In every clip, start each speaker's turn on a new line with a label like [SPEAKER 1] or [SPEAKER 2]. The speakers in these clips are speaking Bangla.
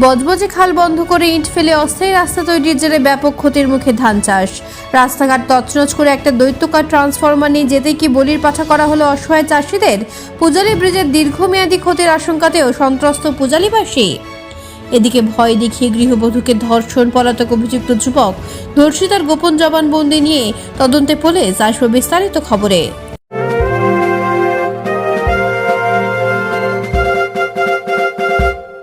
[SPEAKER 1] বজবজে খাল বন্ধ করে ইট ফেলে অস্থায়ী রাস্তা তৈরির জেরে ব্যাপক ক্ষতির মুখে ধান চাষ। রাস্তাঘাট তছনছ করে একটা দৈত্যকার ট্রান্সফরমার নিয়ে যেতে কি বলির পাঠা করা হলো অসহায় চাষিদের? পূজালী ব্রিজের দীর্ঘমেয়াদী ক্ষতির আশঙ্কাতেও সন্ত্রস্ত পূজালীবাসী এদিকে ভয় দেখিয়ে গৃহবধূকে ধর্ষণ পলাতক অভিযুক্ত যুবক, ধর্ষিতার গোপন জবানবন্দি নিয়ে তদন্তে পুলিশ আসবে বিস্তারিত খবরে।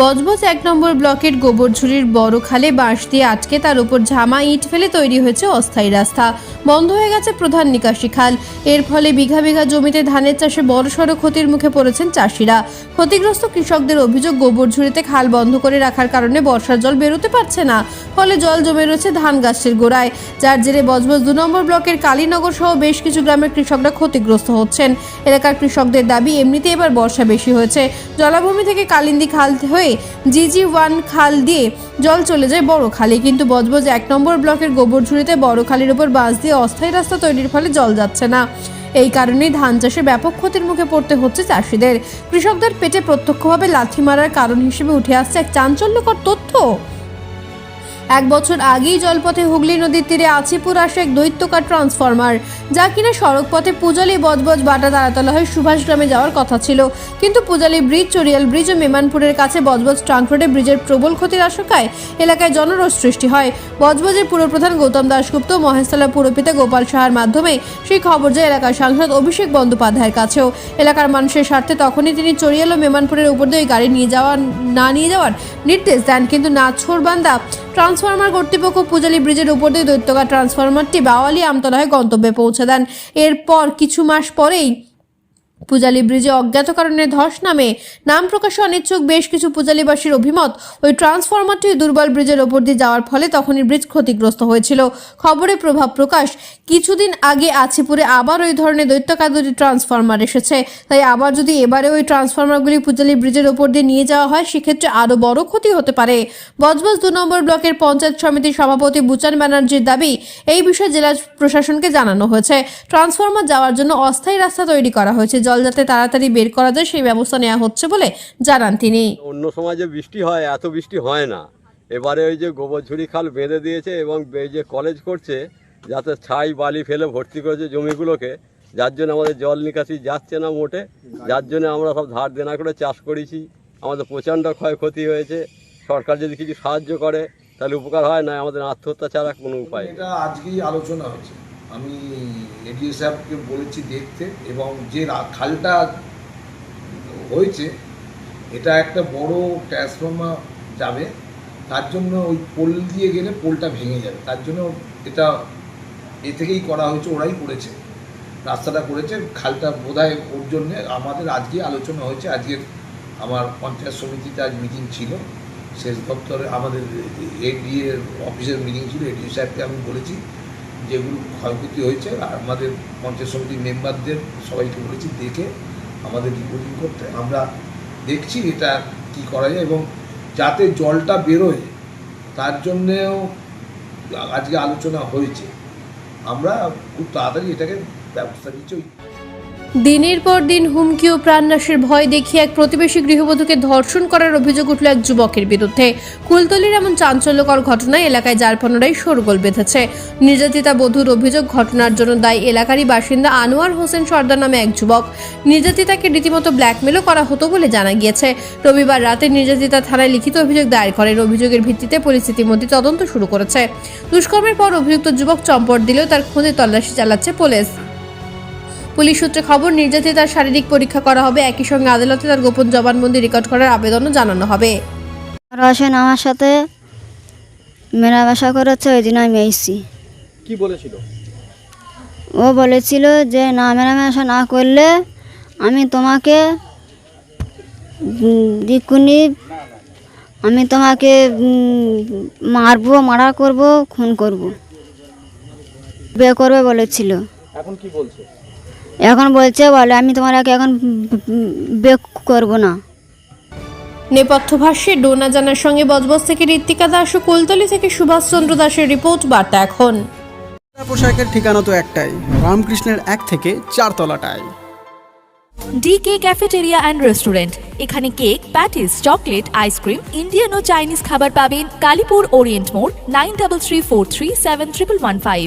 [SPEAKER 1] Budge Budge এক নম্বর ব্লকের গোবরঝুরির বড় খালে বাঁশ দিয়ে আটকে তার উপর ঝামা ইট ফেলে তৈরি হয়েছে অস্থায়ী রাস্তা। বন্ধ হয়ে গেছে প্রধান নিকাশি খাল। এর ফলে বিঘা বিঘা জমিতে ধানের চাষে বড়সড় ক্ষতির মুখে পড়েছেন চাষিরা। ক্ষতিগ্রস্ত কৃষকদের অভিযোগ গোবরঝুরিতে খাল বন্ধ করে রাখার কারণে বর্ষার জল বেরোতে পারছে না। ফলে জল জমে রয়েছে ধান গাছের গোড়ায়। যার জেরে বজবজ দু নম্বর ব্লকের কালীনগর সহ বেশ কিছু গ্রামের কৃষকরা ক্ষতিগ্রস্ত হচ্ছেন। এলাকার কৃষকদের দাবি এমনিতে এবার বর্ষা বেশি হয়েছে। জলাভূমি থেকে কালিন্দী খাল হয়ে জিজি ওয়ান খাল দিয়ে জল চলে যায় বড় খালে। কিন্তু বজবজ এক নম্বর ব্লকের গোবরঝুড়িতে বড় খালের উপর বাঁশ দিয়ে অস্থায়ী রাস্তা তৈরির ফলে জল যাচ্ছে না। এই কারণে ধান চাষে ব্যাপক ক্ষতির মুখে পড়তে হচ্ছে চাষিদের। কৃষকদের পেটে প্রত্যক্ষভাবে লাথি মারার কারণ হিসেবে উঠে আসছে এক চাঞ্চল্যকর তথ্য। এক বছর আগেই জলপথে হুগলি নদীর তীরে আছিপুর আসে এক দৈত্যকার ট্রান্সফরমার, যা কিনা সড়ক পথে পূজালি বজবজ বাটা তারাতলা হয়ে সুভাষ গ্রামে যাওয়ার কথা ছিল। কিন্তু পূজালি ব্রিজ চরিয়াল ব্রিজ ও মেমানপুরের কাছে বজবজ ট্রাঙ্ক ব্রিজের প্রবল ক্ষতির আশঙ্কায় এলাকায় জনরোষ সৃষ্টি হয়। বজবজের পুরপ্রধান গৌতম দাশগুপ্ত মহেশতলা পুরপিতা গোপাল সাহার মাধ্যমে সেই খবর যায় এলাকার সাংসদ অভিষেক বন্দ্যোপাধ্যায়ের কাছেও। এলাকার মানুষের স্বার্থে তখনই তিনি চরিয়াল ও মেমানপুরের উপর দিয়ে গাড়ি নিয়ে যাওয়া না নিয়ে যাওয়ার নির্দেশ দেন। কিন্তু নাছোড়বান্দা ট্রান্সফরমার কর্তৃপক্ষ পূজালী ব্রিজের উপর দিয়ে দৈত্যকার ট্রান্সফরমারটি বাওয়ালি আমতলায় গন্তব্যে পৌঁছে দেন। এরপর কিছু মাস পরেই পূজালি ব্রিজে অজ্ঞাত কারণে ধস নামে। নাম প্রকাশে অনিচ্ছুক বেশ কিছু পূজালিবাসীর অভিমত। ওই ট্রান্সফরমারটি দুর্বল ব্রিজের ওপর দিয়ে যাওয়ার ফলে তখনই ব্রিজ ক্ষতিগ্রস্ত হয়েছিল। খবরে প্রভাব প্রকাশ, কিছুদিন আগে আছিপুরে আবার ওই ধরনের দৈত্যকার দুটি ট্রান্সফরমার এসেছে। তাই আবার যদি এবারে ওই ট্রান্সফরমারগুলি পূজালি ব্রিজের ওপর দিয়ে নিয়ে যাওয়া হয়, সেক্ষেত্রে আরও বড় ক্ষতি হতে পারে। বজবজ দু নম্বর ব্লকের পঞ্চায়েত সমিতির সভাপতি বুচান ব্যানার্জির দাবি, এই বিষয়ে জেলা প্রশাসনকে জানানো হয়েছে। ট্রান্সফরমার যাওয়ার জন্য অস্থায়ী রাস্তা তৈরি করা হয়েছে। জল যাতে তাড়াতাড়ি বের করা যায় সেই ব্যবস্থা নেওয়া হচ্ছে বলে জানান তিনি।
[SPEAKER 2] অন্য সময় যে বৃষ্টি হয় এত বৃষ্টি হয় না। এবারে ওই যে গোবরঝুড়ি খাল বেঁধে দিয়েছে এবং এই যে কলেজ করছে যাতে ছাই বালি ফেলে ভর্তি করেছে জমিগুলোকে যার জন্য আমাদের জল নিকাশি যাচ্ছে না মোটে যার জন্য আমরা সব ধার দেনা করে চাষ করেছি। আমাদের প্রচণ্ড ক্ষয়ক্ষতি হয়েছে। সরকার যদি কিছু সাহায্য করে তাহলে উপকার হয় না আমাদের আত্মহত্যা ছাড়া কোনো উপায় নেই।
[SPEAKER 3] এটা আজকেই আলোচনা হয়েছে আমি এডিও সাহেবকে বলেছি দেখতে এবং যে খালটা হয়েছে এটা একটা বড় ট্রান্সফর্মার যাবে তার জন্য ওই পোল দিয়ে গেলে পোলটা ভেঙে যাবে তার জন্য এটা এ থেকেই করা হয়েছে ওরাই করেছে রাস্তাটা করেছে খালটা বোধহয় ওর জন্যে আমাদের আজকে আলোচনা হয়েছে আজকের আমার পঞ্চায়েত সমিতিতে আজ মিটিং ছিল শেষ দপ্তরে আমাদের এডিএ অফিসের মিটিং ছিল এডিও সাহেবকে আমি বলেছি যেগুলো ক্ষয়ক্ষতি হয়েছে, আর আমাদের পঞ্চায়েত সমিতির মেম্বারদের সবাইকে বলেছি, দেখে আমাদের রিপোর্টিং করতে। আমরা দেখছি এটা কি করা যায় এবং যাতে জলটা বেরোয়, তার জন্যেও আজকে আলোচনা হয়েছে। আমরা খুব তাড়াতাড়ি এটাকে ব্যবস্থা নিচ্ছি।
[SPEAKER 1] দিনের পর দিন হুমকি ও প্রাণনাশের ভয় দেখিয়ে এক প্রতিবেশী গৃহবধূকে ধর্ষণ করার অভিযোগ উঠল এক যুবকের বিরুদ্ধে। কুলতলির এমন চাঞ্চল্যকর ঘটনায় এলাকায় জারপনরাই শোরগোল বেঁধেছে। নির্যাতিতা বধূর অভিযোগ ঘটনার জন্য দায়ী এলাকারই বাসিন্দা আনোয়ার হোসেন সর্দার নামে এক যুবক। নির্যাতিতাকে রীতিমতো ব্ল্যাকমেলও করা হতো বলে জানা গিয়েছে। রবিবার রাতে নির্যাতিতা থানায় লিখিত অভিযোগ দায়ের করেন অভিযোগের ভিত্তিতে পুলিশ ইতিমধ্যে তদন্ত শুরু করেছে। দুষ্কর্মের পর অভিযুক্ত যুবক চম্পট দিলেও তার খোঁজে তল্লাশি চালাচ্ছে পুলিশ। পুলিশ সূত্রে খবর নির্যাতিতার শারীরিক পরীক্ষা করা হবে। একই সঙ্গে আদালতে তার গোপন জবানবন্দি রেকর্ড করার আবেদনও জানানো হবে।
[SPEAKER 4] রসেন আমার সাথে মেলামেশা করেছে ওই দিন আমি এসেছি।
[SPEAKER 5] কি বলেছিল?
[SPEAKER 4] ও বলেছিল যে না মেলামেশা না করলে আমি তোমাকে দিকুনি আমি তোমাকে মারবো মারা করব খুন করব। বিয়ে করবে বলেছিল।
[SPEAKER 5] এখন কি বলছে?
[SPEAKER 4] এখন বলছে বলে আমি তোমার আগে এখন বিয়ে করব না।
[SPEAKER 1] নেপথ্য ভাষ্যে ডোনা জানার সঙ্গে বজবজ থেকে ঋত্বিকা দাস ও কুলতলি থেকে সুভাষচন্দ্র দাসের রিপোর্ট বার্তা এখন।
[SPEAKER 5] পোশাকের ঠিকানা তো একটাই রামকৃষ্ণের এক থেকে চার তলাটায়
[SPEAKER 6] ডিকে ক্যাফেটেরিয়া অ্যান্ড রেস্টুরেন্ট এখানে cake patties chocolate ice cream Indian ও চাইনিজ খাবার পাবেন কালীপুর ওরিয়েন্ট মোড় nine double three four three seven triple one five